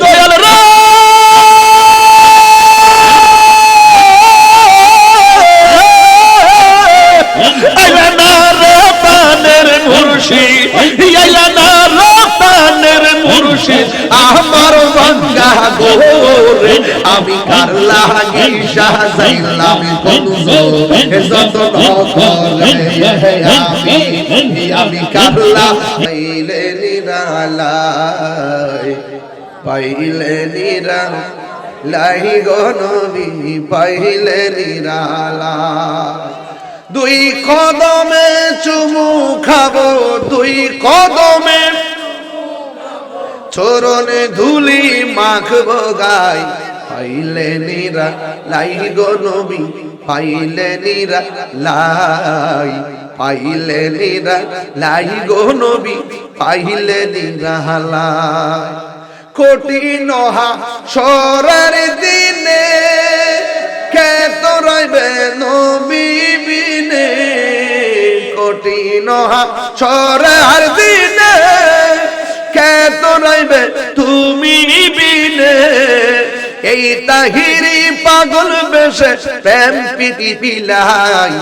দয়াল রে আমার গঙ্গা গোরে আমি কার লাগি সাজাইলাম কলুজ যত করে আমি আমি কার পাইলে নিরালায় পাইলে নিরা, লাই গনবি পাইলে নিরালায় দুই কদমে চুমু খাব, দুই কদমে চরণে ধুলি মাখবো গাই। পাইলে নিরা, লাই গো নবী, পাইলে নিরা লাই। পাইলে নিরা, লাই গো নবী, পাইলে নিরা লাই। কোটি নহা সরার দিনে কে তোরাইবে নবী বিনে? কোটি নহা সরার দিনে কে তোরাইবে তুমি বিনে? এই তাহিরি পাগল বেশে প্রেম পিটি পিলাই,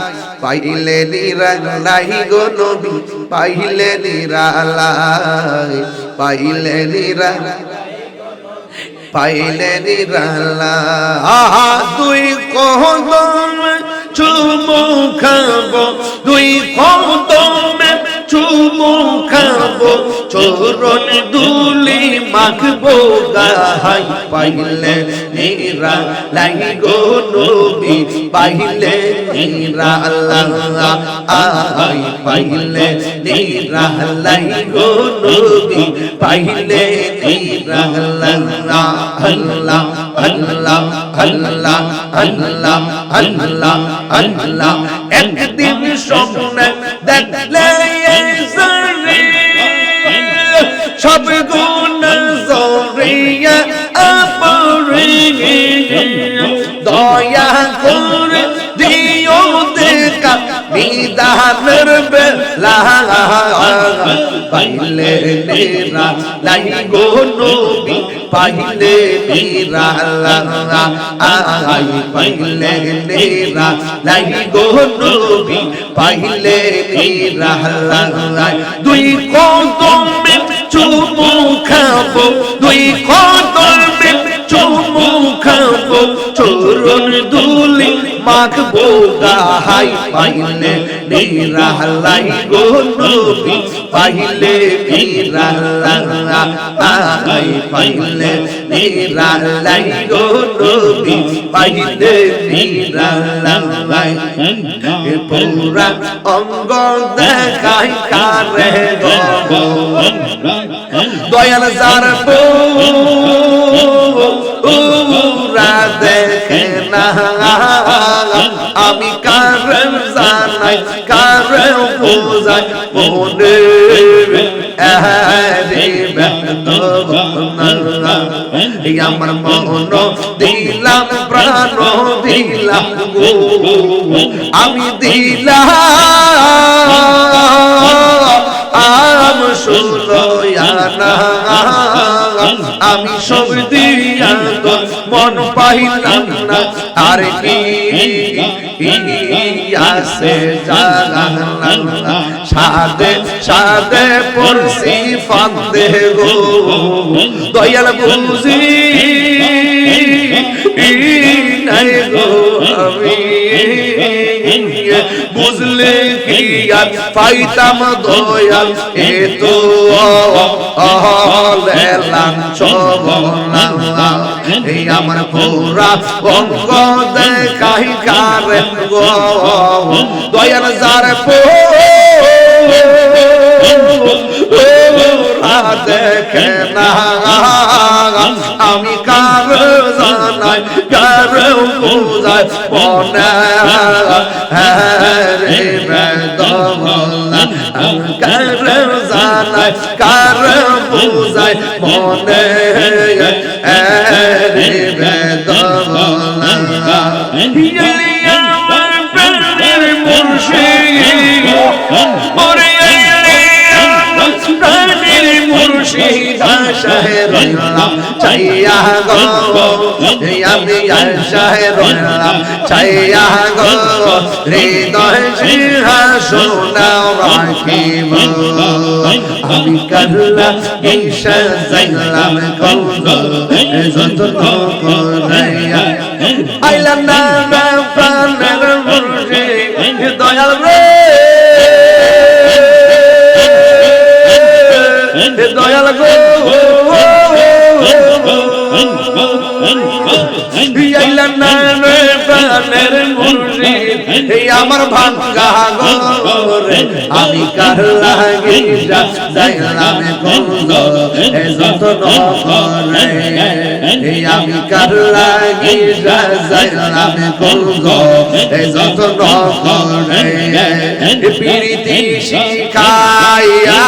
পাইলে নিরালাই গো নবী, পাইলে নিরালাই পাইলে নিরা পাইলে নিরালা মাখবো গাহাই পাইলে নিরা লাই গো নবী, পাইলে নিরা আল্লাহ আই পাইলে নিরা লাই গো নবী, পাইলে নিরা আল্লাহ আল্লাহ আল্লাহ আল্লাহ আল্লাহ আল্লাহ আল্লাহ একদিন স্বপ্নে দেখলে সব পাইলে নেরা লাই গো নবী পাইলে নেরা আই পাইলে নেরা লাই গো নবী পাইলে নেরা দুই কদমে চুমু খাব দুই কদমে চুমু খাব চরণ দুলি মাখবো গাহাই পাইলে নিরালাই গো নবী, পাইলে নিরালাই পাইলে নিরালাই গো নবী, পাইলে নিরালাই পুরা অঙ্গ দেখাই কারে গো দয়াল যার পুরা দেখে না আমার মন দিলাম, প্রাণ দিলাম আমি দিলাম আম শুনয়ানা আমি সব দিয়া মন পাইলাম না। আর কি আসে জাগালাম সাদে সাদে পড়ছি ফান্দে গো। দয়াল বুঝি নাই গো আমি। বুঝলে কি আর পাইতাম দয়াল? এ তো লেলাম চবলাম এই আমার পুরা অঙ্গ দেখাই কারে গো। দয়াল যার পো না আমি কার জানাই কার বুঝাই মনে রে বেদমলা জানাই কার বুঝাই মনে রে বেদমলা আমার মুর্শিদ ওরে প্রাণের মুর্শিদ আশাহের রইলাম চাইয়া গো আমি আশায় রইলাম চাইয়া গো, হৃদয় সিংহাসন রাখিব আমি কাল্লা ঈশা যাইলাম কলব যতন করাইয়া আইলাম না আমার ভাঙ্গা গরে আমি কার লাগে যাইলাম কলব যতন করে আমি কার লাগি যাইলাম কলগ এই যত করে পিড়িতি শিখাইয়া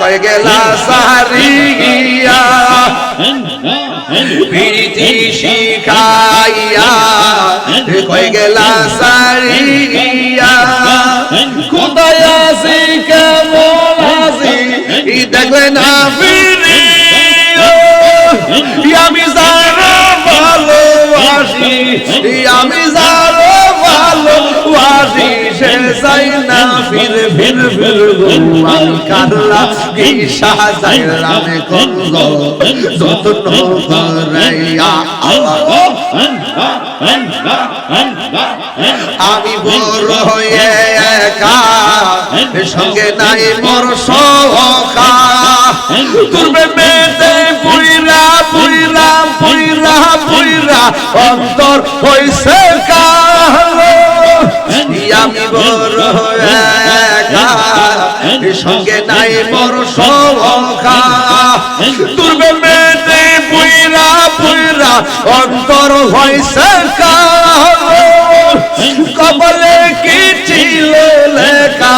কয়ে গেলা সারিয়া পিড়িতি শিখাইয়া কয়ে গেলা সারিয়া আমি যারা ভালোবাসি সে চাই না, ফির ফির ফির করাইয়া আল্লাহ আমি বড় হয়ে একা, সঙ্গে নাই মোর সখা তুরবে অন্তর হইছে কালো। আমি বড় একা। সঙ্গে নাই মোর সখা তুরবে মেতে পুইরা পুইরা অন্তর হইছে কালো। কবলে কি ছিল লেখা?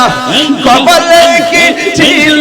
কবলে কি ছিল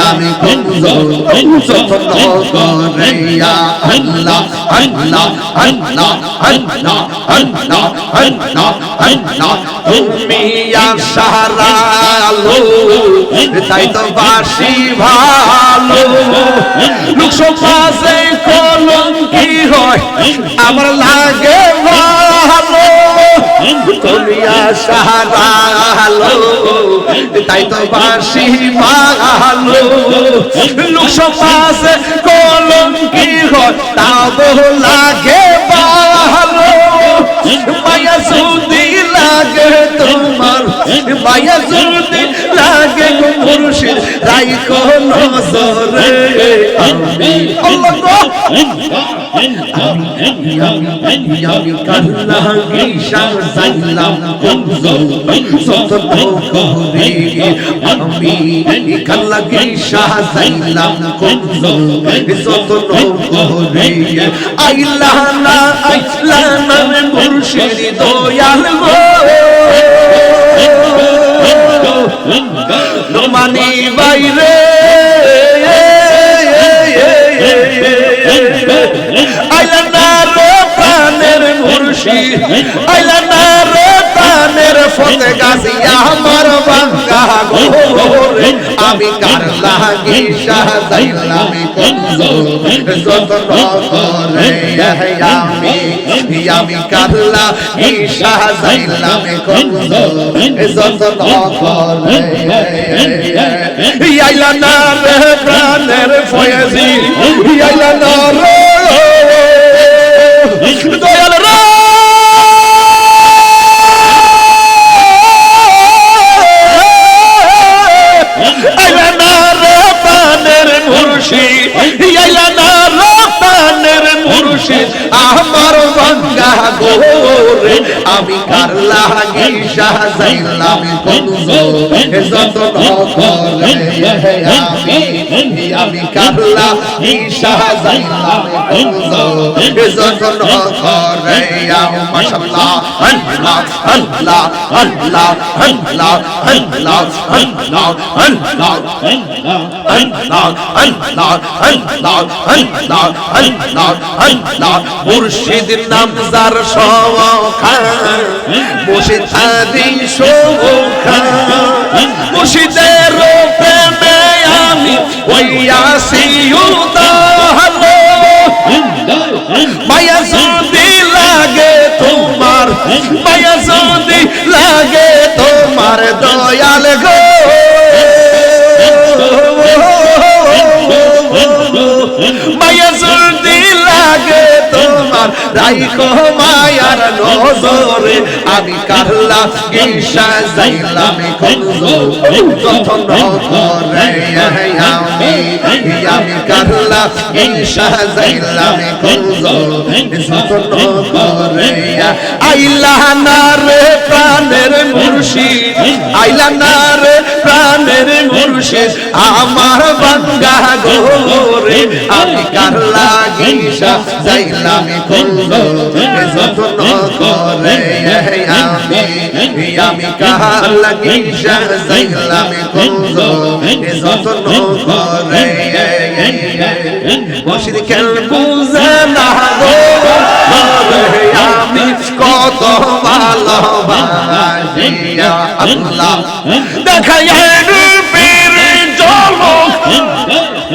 যতন করাইয়া আল্লাহ আল্লাহ আল্লাহ আল্লাহ আল্লাহ আল্লাহ আল্লাহ তুমি আশারা আলো তাই তো বাসি ভালো লোক সমাজে কলঙ্কি হয় আমার লাগে ভালো তুমি আশারা আলো তাই তো বাসি ভালো লোক সমাজে কলঙ্কি হয় তাও লাগে ভালো মায়া সুদি লাগে তোমার মায়া সুদি লাগে মুর্শিদ রাইখো নজরে আমি আল্লাহ আমি কাল্লা গিশা যাইলাম কুঞ্জ সতত কহরে আইলা না আইলা না মুর্শিদ দয়াল গো নোমানি বাইরে মুর্শিদ আইলা না রে প্রাণের ফতে গাছি আমার বাঙ্গা গোরে আমি কার লাগি সাজাইলাম কুঞ্জ যতন করে আমি আমি কার লাগি সাজাইলাম কুঞ্জ যতন না রে প্রাণের ফয়েজি আইলা না রে। না আমি কার লাগি সাজাইলাম কুঞ্জ যতন করে আমি আমি কার লাগি সাজাইলাম কুঞ্জ যতন করে মাশাআল্লাহ আল্লাহ আল্লাহ আল্লাহ আল্লাহ আল্লাহ আল্লাহ আল্লাহ আল্লাহ আল্লাহ আল্লাহ আল্লাহ আল্লাহ আল্লাহ মুর্শিদ নাম সখান মুর্শিদ আদি সখান মুর্শিদের প্রেমে আমি ওইয়াসি উদাহরণ মায়া যদি লাগে তোমার মায়া রাইখো মায়ার নজরে, আমি কারলা গিসা যাইলাম যতন করে আইলা না রে প্রাণের মুর্শিদ, আইলা না রে প্রাণের মুর্শিদ আমার বাঙ্গা গোরে আমি কার লাগিসা যাইলাম কলজ যতন করে আমি আমি কার লাগিসা যাইলাম কলজ যতন করে মুর্শিদ কেন বুঝে না গো আমি কত ভালোবাসি আল্লাহ। দেখাই পীর জলক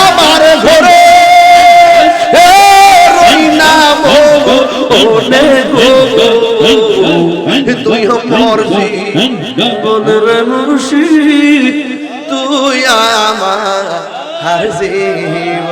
আমার ঘরে। তুই আমার রে মুর্শি তুই আমার হাজিব